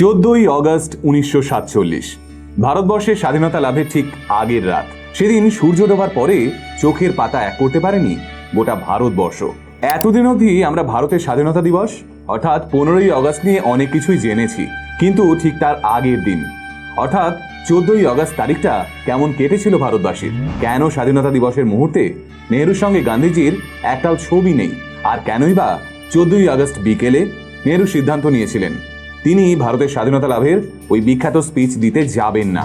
চোদ্দই অগস্ট উনিশশো সাতচল্লিশ। ভারতবর্ষের স্বাধীনতা লাভের ঠিক আগের রাত। সেদিন সূর্য ডোবার পরে চোখের পাতা এক করতে পারেনি গোটা ভারতবর্ষ। এতদিন অবধি আমরা ভারতের স্বাধীনতা দিবস, অর্থাৎ পনেরোই অগস্ট নিয়ে অনেক কিছুই জেনেছি, কিন্তু ঠিক তার আগের দিন। অর্থাৎ চোদ্দই অগস্ট তারিখটা কেমন কেটেছিল ভারতবাসীর? কেন স্বাধীনতা দিবসের মুহূর্তে নেহরুর সঙ্গে গান্ধীজির একটাও ছবি নেই? আর কেনই বা চোদ্দই আগস্ট বিকেলে নেহরু সিদ্ধান্ত নিয়েছিলেন? তিনি ভারতের স্বাধীনতা লাভের ওই বিখ্যাত স্পিচ দিতে যাবেন না।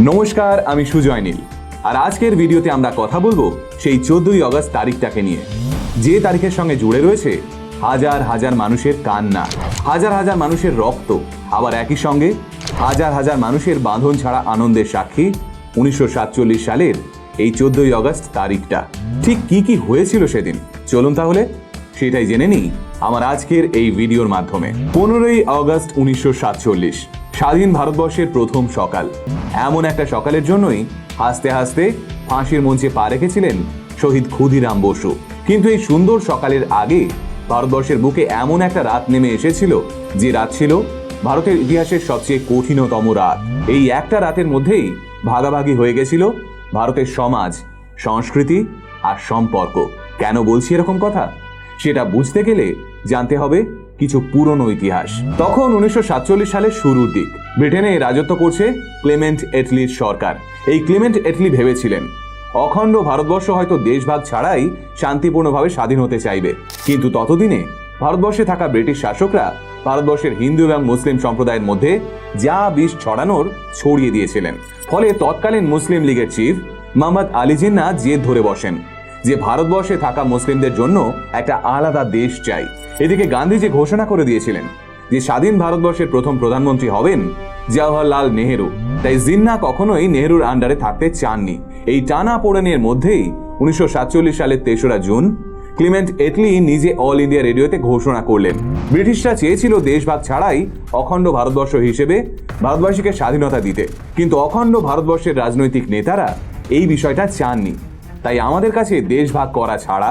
নমস্কার আমি সুজয় নীল। আর আজকের ভিডিওতে আমরা কথা বলব সেই চোদ্দই অগস্ট তারিখটাকে নিয়ে। যে তারিখের সঙ্গে জুড়ে রয়েছে হাজার হাজার মানুষের কান্না হাজার হাজার মানুষের রক্ত আবার একই সঙ্গে হাজার হাজার মানুষের বাঁধন ছাড়া আনন্দের সাক্ষী উনিশশো সাতচল্লিশ সালের এই চোদ্দই অগস্ট তারিখটা। ঠিক কি কি হয়েছিল সেদিন? চলুন তাহলে সেটাই জেনে নিই আমার আজকের এই ভিডিওর মাধ্যমে। পনেরোই আগস্ট উনিশশো স্বাধীন ভারতবর্ষের প্রথম সকাল। এমন একটা সকালের জন্যই হাসতে হাসতে ফাঁসির মঞ্চে পা রেখেছিলেন শহীদ ক্ষুদিরাম বসু। কিন্তু এই সুন্দর সকালের আগে ভারতবর্ষের বুকে এমন একটা রাত নেমে এসেছিল, যে রাত ছিল ভারতের ইতিহাসের সবচেয়ে কঠিনতম রাত। এই একটা রাতের মধ্যেই ভাগাভাগি হয়ে গেছিল ভারতের সমাজ, সংস্কৃতি আর সম্পর্ক। কেন বলছি এরকম কথা? সেটা বুঝতে গেলে জানতে হবে কিছু পুরনো ইতিহাস। তখন উনিশশো সাতচল্লিশ সালের শুরুর দিক। ব্রিটেনে রাজত্ব করছে ক্লেমেন্ট এটলির সরকার। এই ক্লেমেন্ট এটলি ভেবেছিলেন, অখণ্ড ভারতবর্ষ হয়তো দেশভাগ ছাড়াই শান্তিপূর্ণভাবে স্বাধীন হতে চাইবে। কিন্তু ততদিনে ভারতবর্ষে থাকা ব্রিটিশ শাসকরা ভারতবর্ষের হিন্দু এবং মুসলিম সম্প্রদায়ের মধ্যে যা বিষ ছড়ানোর ছড়িয়ে দিয়েছিলেন। ফলে তৎকালীন মুসলিম লীগের চিফ মোহাম্মদ আলী জিন্না জেদ ধরে বসেন যে ভারতবর্ষে থাকা মুসলিমদের জন্য একটা আলাদা দেশ চাই। এদিকে গান্ধীজি ঘোষণা করে দিয়েছিলেন যে স্বাধীন ভারতবর্ষের প্রথম প্রধানমন্ত্রী হবেন জওহরলাল নেহেরু। তাই জিন্না কখনোই নেহেরুর আন্ডারে থাকতে চাননি। এই টানা পোড়েনের মধ্যেই উনিশশো সালের তেসরা জুন ক্লিমেন্ট এটলি নিজে অল ইন্ডিয়া রেডিওতে ঘোষণা করলেন। ব্রিটিশরা চেয়েছিল দেশভাগ ছাড়াই অখণ্ড ভারতবর্ষ হিসেবে ভারতবাসীকে স্বাধীনতা দিতে। কিন্তু অখণ্ড ভারতবর্ষের রাজনৈতিক নেতারা এই বিষয়টা চাননি। তাই আমাদের কাছে দেশভাগ করা ছাড়া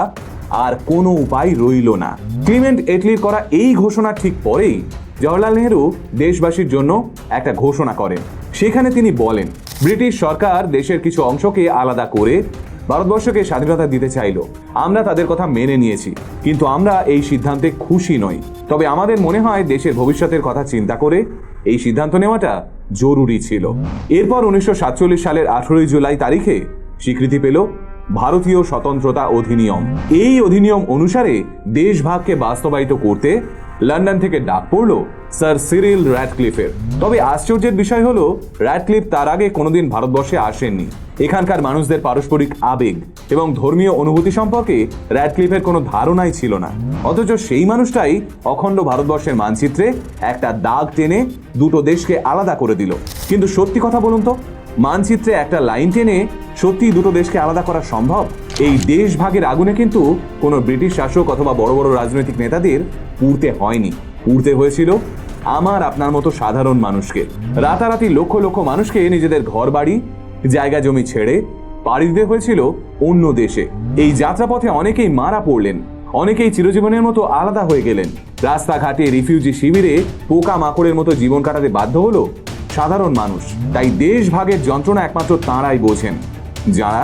আর কোনো উপায় রইল না। ক্লিমেন্ট এটলির করা এই ঘোষণা ঠিক পরেই জওয়াহরলাল নেহরু দেশবাসীর জন্য একটা ঘোষণা করেন। সেখানে তিনি বলেন, ব্রিটিশ সরকার দেশের কিছু অংশকে আলাদা করে ভারতবর্ষকে স্বাধীনতা দিতে চাইল। আমরা তাদের কথা মেনে নিয়েছি। কিন্তু আমরা এই সিদ্ধান্তে খুশি নই। তবে আমাদের মনে হয় দেশের ভবিষ্যতের কথা চিন্তা করে এই সিদ্ধান্ত নেওয়াটা জরুরি ছিল। এরপর উনিশশো সাতচল্লিশ সালের আঠেরোই জুলাই তারিখে স্বীকৃতি পেল ভারতীয় স্বতন্ত্রতা অধিনিয়ম। এই অধিনিয়ম অনুসারে দেশভাগকে বাস্তবায়িত করতে লন্ডন থেকে ডাক পড়ল স্যার সিরিল র্যাডক্লিফের। তবে আশ্চর্যের বিষয় হলো, র্যাডক্লিফ তার আগে কোনোদিন ভারতবর্ষে আসেননি। এখানকার মানুষদের পারস্পরিক আবেগ এবং ধর্মীয় অনুভূতি সম্পর্কে র্যাডক্লিফের কোনো ধারণাই ছিল না। অথচ সেই মানুষটাই অখণ্ড ভারতবর্ষের মানচিত্রে একটা দাগ টেনে দুটো দেশকে আলাদা করে দিল। কিন্তু সত্যি কথা বলুন তো, মানচিত্রে একটা লাইন টেনে সত্যি দুটো দেশকে আলাদা করা সম্ভব? এই দেশ ভাগের আগুনে কিন্তু কোনো ব্রিটিশ শাসক অথবা বড় বড় রাজনৈতিক নেতাদের পুড়তে হয়নি। পুড়তে হয়েছিল আমার আপনার মতো সাধারণ মানুষকে। রাতারাতি লক্ষ লক্ষ মানুষকে নিজেদের ঘর বাড়ি জায়গা জমি ছেড়ে পাড়ি দিতে হয়েছিল অন্য দেশে। এই যাত্রাপথে অনেকেই মারা পড়লেন, অনেকেই চিরজীবনের মতো আলাদা হয়ে গেলেন। রাস্তাঘাটে রিফিউজি শিবিরে পোকা মাকড়ের মতো জীবন কাটাতে বাধ্য হলো সাধারণ মানুষ। তাই দেশ ভাগের যন্ত্রণা একমাত্র তাঁরাই বোঝেন। যারা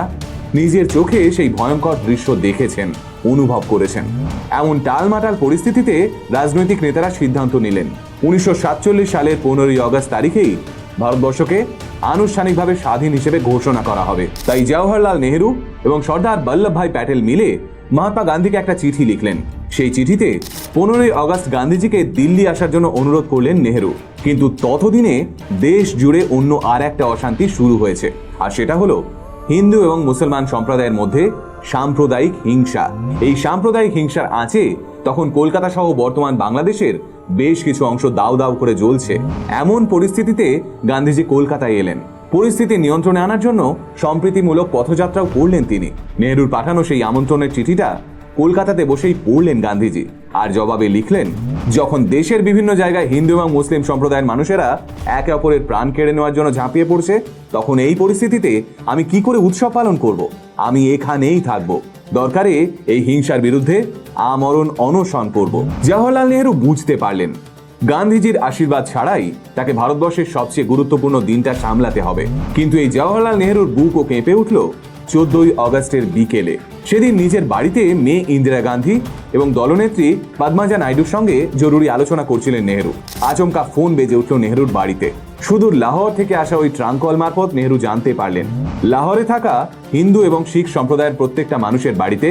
নিজের চোখে সেই ভয়ঙ্কর দৃশ্য দেখেছেন, অনুভব করেছেন। এমন টালমাটাল পরিস্থিতিতে রাজনৈতিক নেতারা সিদ্ধান্ত নিলেন। উনিশশো সাতচল্লিশ সালের পনেরোই আগস্ট তারিখেই ভারতবর্ষকে আনুষ্ঠানিকভাবে স্বাধীন হিসেবে ঘোষণা করা হবে। তাই জওহরলাল নেহেরু এবং সর্দার বল্লভভাই প্যাটেল মিলে মহাত্মা গান্ধীকে একটা চিঠি লিখলেন। সেই চিঠিতে পনেরোই আগস্ট গান্ধীজিকে দিল্লি আসার জন্য অনুরোধ করলেন নেহেরু। কিন্তু ততদিনে দেশ জুড়ে অন্য আর একটা অশান্তি শুরু হয়েছে। আর সেটা হলো, হিন্দু এবং মুসলমান সম্প্রদায়ের মধ্যে সাম্প্রদায়িক হিংসা। এই সাম্প্রদায়িক হিংসার আঁচে তখন কলকাতা সহ বর্তমান বাংলাদেশের বেশ কিছু অংশ দাউ দাউ করে জ্বলছে। এমন পরিস্থিতিতে গান্ধীজি কলকাতায় এলেন। পরিস্থিতি নিয়ন্ত্রণে আনার জন্য সম্প্রীতিমূলক পথযাত্রাও করলেন তিনি। নেহরুর পাঠানো সেই আমন্ত্রণের চিঠিটা কলকাতাতে বসেই পড়লেন গান্ধীজি। আর জবাবে লিখলেন, যখন দেশের বিভিন্ন জায়গায় হিন্দু এবং মুসলিম সম্প্রদায়ের মানুষেরা একে অপরের প্রাণ কেড়ে নেওয়ার জন্য ঝাঁপিয়ে পড়ছে, তখন এই পরিস্থিতিতে আমি কি করে উৎসব পালন করব? আমি এখানেই থাকব। দরকারে এই হিংসার বিরুদ্ধে আমরণ অনশন করব। জওহরলাল নেহরু বুঝতে পারলেন, গান্ধীজির আশীর্বাদ ছাড়াই তাকে ভারতবর্ষের সবচেয়ে গুরুত্বপূর্ণ দিনটা সামলাতে হবে। কিন্তু এই জওহরলাল নেহরুর বুকও কেঁপে উঠল চোদ্দই অগস্টের বিকেলে। সেদিন নিজের বাড়িতে মেয়ে ইন্দিরা গান্ধী এবং দলনেত্রী পদ্মাজা নাইডুর সঙ্গে জরুরি আলোচনা করছিলেন নেহরু। আচমকা ফোন বেজে উঠল নেহরুর বাড়িতে। সুদূর লাহোর থেকে আসা ওই ট্রাঙ্কল মারফত নেহরু জানতে পারলেন। লাহোরে থাকা হিন্দু এবং শিখ সম্প্রদায়ের প্রত্যেকটা মানুষের বাড়িতে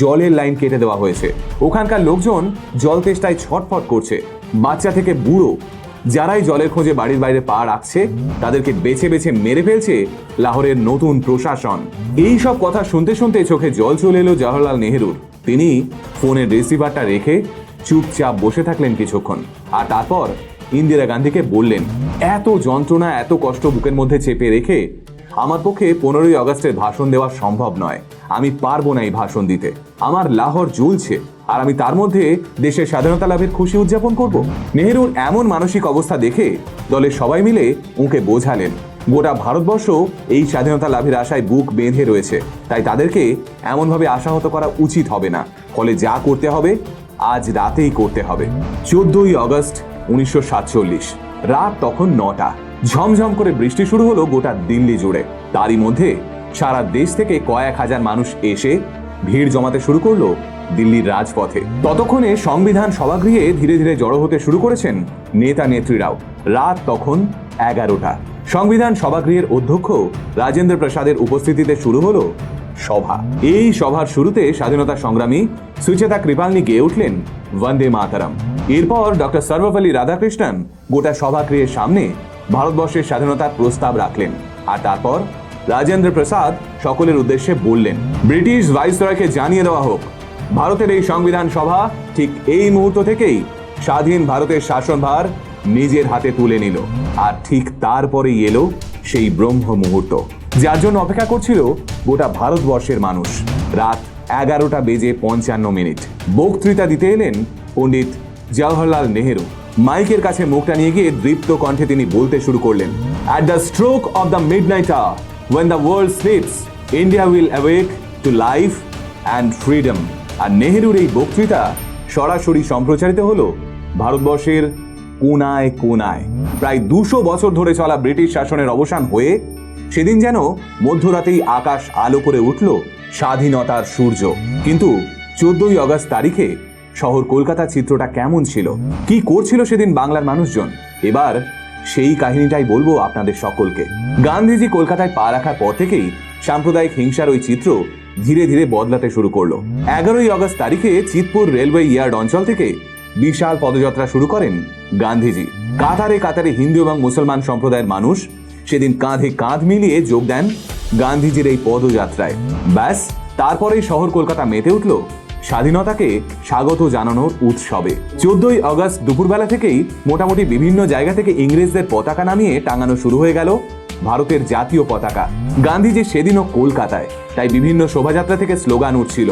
জলের লাইন কেটে দেওয়া হয়েছে। ওখানকার লোকজন জল তেষ্টায় ছটফট করছে। বাচ্চা থেকে বুড়ো যারাই জলের খোঁজে বাড়ির বাইরে পা রাখছে, তাদেরকে বেছে বেছে মেরে ফেলছে লাহোরের নতুন প্রশাসন। এই সব কথা শুনতে শুনতে চোখে জল চলে এলো জওহরলাল নেহরুর। তিনি ফোনের রিসিভারটা রেখে চুপচাপ বসে থাকলেন কিছুক্ষণ। আর তারপর ইন্দিরা গান্ধীকে বললেন, এত যন্ত্রণা, এত কষ্ট বুকের মধ্যে চেপে রেখে আমার পক্ষে পনেরোই আগস্টের ভাষণ দেওয়া সম্ভব নয়। আমি পারব না এই ভাষণ দিতে। আমার লাহোর জ্বলছে, আর আমি তার মধ্যে দেশের স্বাধীনতা লাভের খুশি উদযাপন করব। নেহেরুর এমন মানসিক অবস্থা দেখে দলের সবাই মিলে ওকে বোঝালেন। গোটা ভারতবর্ষ এই স্বাধীনতা লাভের আশায় বুক বেঁধে রয়েছে। তাই তাদেরকে এমনভাবে আশাহত করা উচিত হবে না। ফলে যা করতে হবে, আজ রাতেই করতে হবে। চোদ্দই আগস্ট উনিশশো সাতচল্লিশ, রাত তখন নটা। ঝমঝম করে বৃষ্টি শুরু হলো গোটা দিল্লি জুড়ে। তারই মধ্যে সারা দেশ থেকে কয়েক হাজার মানুষ এসে ভিড় জমাতে শুরু করল দিল্লির রাজপথে। ততক্ষণে সংবিধান সভাগৃহে ধীরে ধীরে জড়ো হতে শুরু করেছেন নেতা নেত্রীরাও। রাত তখন এগারোটা। সংবিধান সভাগৃহের অধ্যক্ষ রাজেন্দ্র প্রসাদের উপস্থিতিতে শুরু হলো সভা। এই সভার শুরুতে স্বাধীনতা সংগ্রামী সুচেতা কৃপালনি গেয়ে উঠলেন বন্দে মাতারাম। এরপর ডক্টর সর্বপল্লী রাধাকৃষ্ণন গোটা সভাগৃহের সামনে ভারতবর্ষের স্বাধীনতার প্রস্তাব রাখলেন। আর তারপর রাজেন্দ্র প্রসাদ সকলের উদ্দেশ্যে বললেন, ব্রিটিশ ভাইসরয়কে জানিয়ে দেওয়া হোক, ভারতের এই সংবিধান সভা ঠিক এই মুহূর্ত থেকেই স্বাধীন ভারতের শাসনভার নিজের হাতে তুলে নিল। আর ঠিক তারপরেই এলো সেই ব্রহ্ম মুহূর্ত, যার জন্য অপেক্ষা করছিল গোটা ভারতবর্ষের মানুষ। রাত এগারোটা বেজে পঞ্চান্ন মিনিট। বক্তৃতা দিতে এলেন পণ্ডিত জওহরলাল নেহেরু। মাইকের কাছে মুখটা নিয়ে গিয়ে দৃপ্ত কণ্ঠে তিনি বলতে শুরু করলেন at the stroke of the midnight when the world sleeps India will awake to life and freedom আর নেহেরুর এই বক্তৃতা সরাসরি সম্প্রচারিত হলো ভারতবর্ষের কোনায় কোনায়। প্রায় দুশো বছর ধরে চলা ব্রিটিশ শাসনের অবসান হয়ে সেদিন যেন মধ্যরাতেই আকাশ আলো করে উঠল স্বাধীনতার সূর্য। কিন্তু চোদ্দই আগস্ট তারিখে শহর কলকাতা চিত্রটা কেমন ছিল? কি করছিল সেদিন বাংলার মানুষজন? এবার সেই কাহিনীটাই বলব আপনাদের সকলকে। গান্ধীজি কলকাতায় পা রাখার পর থেকেই সাম্প্রদায়িক হিংসার ওই চিত্র ধীরে ধীরে বদলাতে শুরু করল। এগারোই আগস্ট তারিখে চিতপুর রেলওয়ে ইয়ার্ড অঞ্চল থেকে বিশাল পদযাত্রা শুরু করেন গান্ধীজি। কাতারে কাতারে হিন্দু এবং মুসলমান সম্প্রদায়ের মানুষ সেদিন কাঁধে কাঁধ মিলিয়ে যোগ দেন গান্ধীজির এই পদযাত্রায়। ব্যাস, তারপরেই শহর কলকাতা মেতে উঠল স্বাধীনতাকে স্বাগত জানানোর উৎসবে। চোদ্দই আগস্ট দুপুরবেলা থেকেই মোটামুটি বিভিন্ন জায়গা থেকে ইংরেজদের পতাকা নামিয়ে টাঙানো শুরু হয়ে গেল ভারতের জাতীয় পতাকা। গান্ধীজি সেদিনও কলকাতায়, তাই বিভিন্ন শোভাযাত্রা থেকে স্লোগান উঠছিল,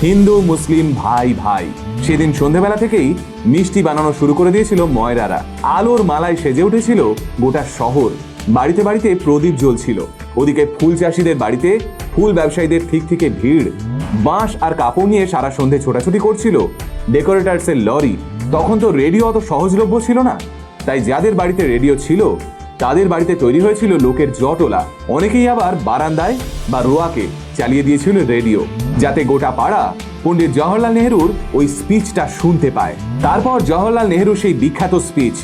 হিন্দু, মুসলিম, ভাই ভাই। সেদিন সন্ধেবেলা থেকেই মিষ্টি বানানো শুরু করে দিয়েছিল ময়রারা। আলোর মালায় সেজে উঠেছিল গোটা শহর। বাড়িতে বাড়িতে প্রদীপ জ্বলছিল। ওদিকে ফুল চাষিদের বাড়িতে, ফুল ব্যবসায়ীদের ঠিক থেকে ভিড়। বাঁশ আর কাপড় নিয়ে সারা সন্ধে ছোটাছুটি করছিল। ডেকোরেটার্সের লরি। তখন তো রেডিও অত সহজলভ্য ছিল না। তাই যাদের বাড়িতে রেডিও ছিল, তাদের বাড়িতে তৈরি হয়েছিল লোকের জটলা। অনেকেই আবার বারান্দায় বা রোয়াকে চালিয়ে দিয়েছিল রেডিও, যাতে গোটা পাড়া পণ্ডিত জওহরলাল নেহরুর ওই স্পিচটা শুনতে পায়। তারপর জওহরলাল নেহরু সেই বিখ্যাত স্পিচ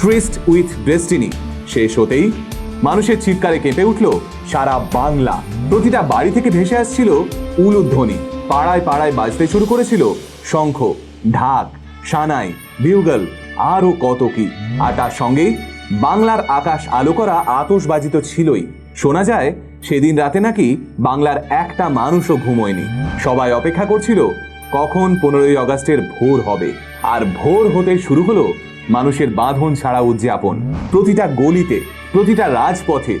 ট্রিস্ট উইথ ডেস্টিনি শেষ হতেই মানুষের চিৎকারে কেঁপে উঠল সারা বাংলা। প্রতিটা বাড়ি থেকে ভেসে আসছিল উলুধ্বনি পাড়ায় পাড়ায় বাজতে শুরু করেছিল শঙ্খ, ঢাক, সানাই, বিউগল, আরও কত কি। আর তার সঙ্গেই বাংলার আকাশ আলো করা আতসবাজি তো ছিলই। শোনা যায়, সেদিন রাতে নাকি বাংলার একটা মানুষও ঘুমোয়নি। সবাই অপেক্ষা করছিল, কখন পনেরোই আগস্টের ভোর হবে। আর ভোর হতে শুরু হলো মানুষের বাঁধন ছাড়া উদযাপন। প্রতিটা গলিতে, প্রতিটা রাজপথে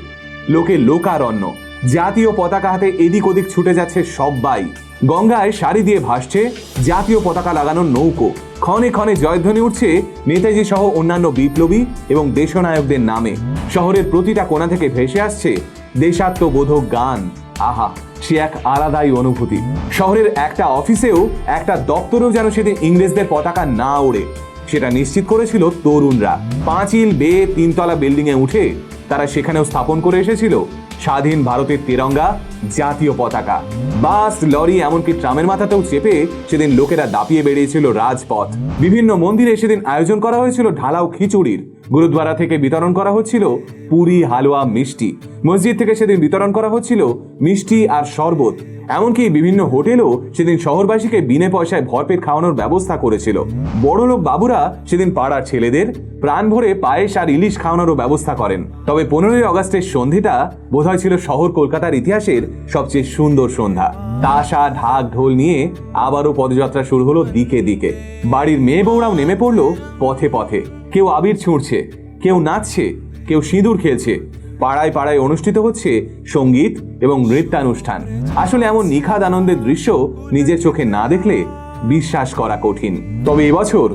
লোকে লোকারণ্য। জাতীয় পতাকা হাতে এদিক ওদিক ছুটে যাচ্ছে সবাই গঙ্গায় শাড়ি দিয়ে ভাসছে জাতীয় পতাকা লাগানোর নৌকো। ক্ষণে ক্ষণে জয়ধ্বনি উঠছে নেতাজি সহ অন্যান্য বিপ্লবী এবং দেশনায়কদের নামে। শহরের প্রতিটা কোণা থেকে ভেসে আসছে দেশাত্মবোধক গান। আহা, সে এক আলাদাই অনুভূতি। শহরের একটা অফিসেও একটা দপ্তরেও যেন সেদিন ইংরেজদের পতাকা না ওড়ে। সেটা নিশ্চিত করেছিল তরুণরা। পাঁচিল বেয়ে তিনতলা বিল্ডিং এ উঠে তারা সেখানেও স্থাপন করে এসেছিল। স্বাধীন ভারতের তেরঙ্গা, জাতীয় পতাকা। বাস, লরি, এমনকি ট্রামের মাথাতেও চেপে সেদিন লোকেরা দাপিয়ে বেরিয়েছিল রাজপথ। বিভিন্ন মন্দিরে সেদিন আয়োজন করা হয়েছিল ঢালাও খিচুড়ির। গুরুদ্বারা থেকে বিতরণ করা হচ্ছিল পুরি হালুয়া মিষ্টি। মসজিদ থেকে সেদিন বিতরণ করা হচ্ছিল মিষ্টি আর শরবত। এমনকি বিভিন্ন হোটেলও সেদিন শহরবাসীকে বিনে পয়সায় ভরপেট খাওয়ানোর ব্যবস্থা করেছিল। বড়লোক বাবুরা সেদিন পাড়ার ছেলেদের প্রাণ ভরে পায়েস আর ইলিশ খাওয়ানোরও ব্যবস্থা করেন। তবে পনেরোই অগস্টের সন্ধিটা বোধহয় ছিল শহর কলকাতার ইতিহাসের সবচেয়ে সুন্দর সন্ধ্যা। তাসা, ঢাক, ঢোল নিয়ে আবারও পদযাত্রা শুরু হলো দিকে দিকে। বাড়ির মেয়ে বউরাও নেমে পড়ল পথে পথে। কেউ আবির ছুঁড়ছে, কেউ নাচছে, কেউ সিঁদুর খেলছে। পাড়ায় পাড়ায় অনুষ্ঠিত হচ্ছে সংগীত এবং নৃত্যানুষ্ঠান। আসলে এমন নিখাদ আনন্দের দৃশ্য নিজের চোখে না দেখলে বিশ্বাস করা কঠিন। তবে এবছর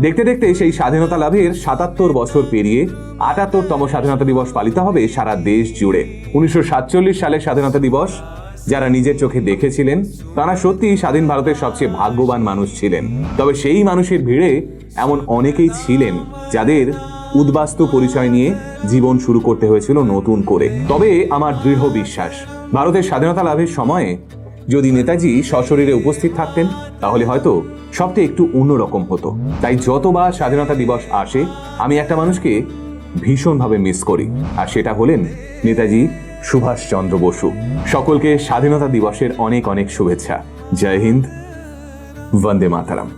দেখতে দেখতে সেই স্বাধীনতা লাভের সাতাত্তর বছর পেরিয়ে আটাত্তরতম স্বাধীনতা দিবস পালিত হবে সারা দেশ জুড়ে। উনিশশো সাতচল্লিশ সালের স্বাধীনতা দিবস যারা নিজের চোখে দেখেছিলেন, তারা সত্যি স্বাধীন ভারতের সবচেয়ে ভাগ্যবান মানুষ ছিলেন। তবে সেই মানুষের ভিড়ে এমন অনেকেই ছিলেন যাদের উদ্বাস্তু পরিচয় নিয়ে জীবন শুরু করতে হয়েছিল নতুন করে। তবে আমার দৃঢ় বিশ্বাস, ভারতের স্বাধীনতা লাভের সময়ে যদি নেতাজি সশরীরে উপস্থিত থাকতেন, তাহলে হয়তো সবটা একটু অন্যরকম হতো। তাই যতবার স্বাধীনতা দিবস আসে, আমি একটা মানুষকে ভীষণভাবে মিস করি। আর সেটা হলেন নেতাজি সুভাষচন্দ্র বসু। সকলকে স্বাধীনতা দিবসের অনেক অনেক শুভেচ্ছা। জয় হিন্দ বন্দে মাতারাম।